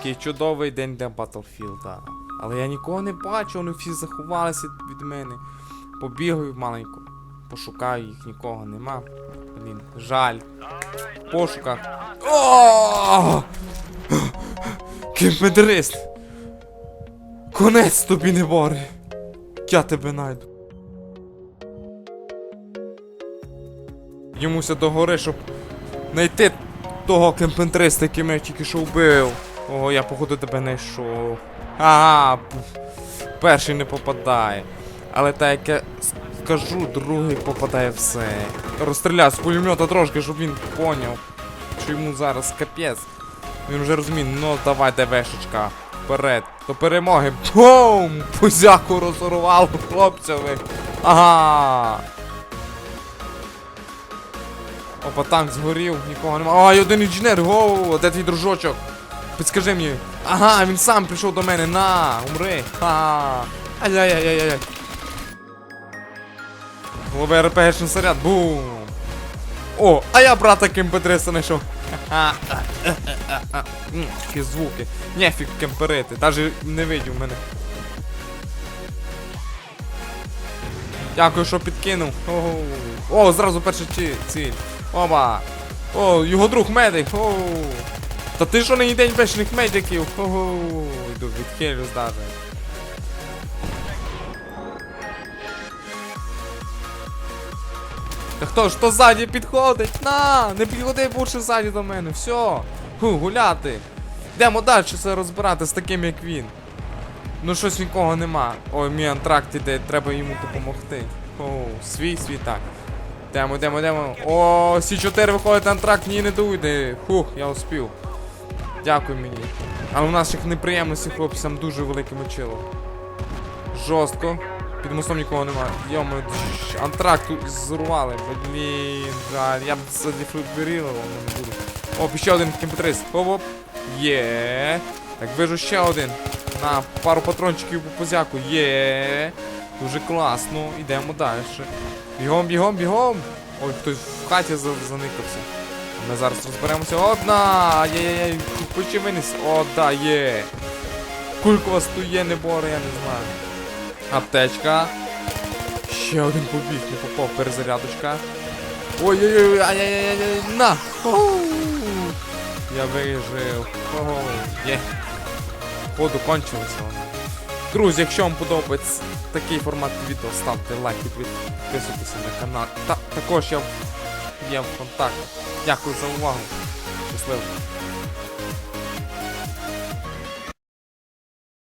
Який чудовий день для Battlefield. Але я нікого не бачу, вони всі заховалися від мене. Побігаю маленько. Пошукаю їх, нікого нема. Блін, жаль. В пошуках. О! Кімпедрист! Конець тобі не бори! Я тебе найду. Йомуся до гори, щоб знайти того кемпентриста, який мене тільки що вбив. Ого, я походу тебе знайшов. Ага, перший не попадає. Але так як я скажу, другий попадає все. Розстріляв з пулемета трошки, щоб він поняв, що йому зараз капець. Він вже розуміє, ну давай, ДВшечка, вперед, до перемоги. Бум! Пузяку розорвав хлопцеві. Ага. Опа, танк згорів, нікого нема. Ай, один інженер, гоу, де твій дружочок? Підскажи мені. Ага, він сам прийшов до мене. На, умри. Ха. Ай-яй-яй-яй-яй. Лови РПГшний снаряд. Бум. О, а я брата кемпи знайшов. Ха-ха. Такі звуки. Нефіг кемперити. Даже не видів мене. Дякую, що підкинув. О, зразу перша ціль. Оба. О, його друг медик. О. Та ти що нині день пешних медиків? Ого. Йду відхилюсь даже. Та хто ж хто ззаді підходить? На! Не підходи більше ззаді до мене. Все. Ху, гуляти. Йдемо далі це розбирати з таким, як він. Ну щось нікого нема. Ой, мій антракт іде, треба йому допомогти. О, свій, свій так. Йдемо, йдемо, йдемо. О, Сі4 виходить на антракт, ні не дуйде. Фух, я успів. Дякую мені. Але нас ще неприємності хлопцям дуже велике мочило. Жорстко. Під мостом нікого немає. Йомо, антракт тут зрували. Блін, жаль. Я б задефібрилував, але не буду. О, ще один кімпетрист. Оп-оп. Є. Так, вижу ще один. На пару патрончиків по позяку. Є. Дуже класно. Йдемо далі. Бігом, бігом, бігом. Ой, хтось в хаті заникався. Ми зараз розберемося. Одна! Є-є-є, хоче виніс. О, да, є. Кулько стує, не боре, я не знаю. Аптечка. Ще один побіг, не попав, перезарядочка. Ой-ой-ой, ай-яй-яй-яй, на! Я вижив. Є. Ходу кончилося. Друзі, якщо вам подобається такий формат відео, ставте лайк, і підписуйтесь на канал. Та також я, є в. Дякую за увагу. Щасливо.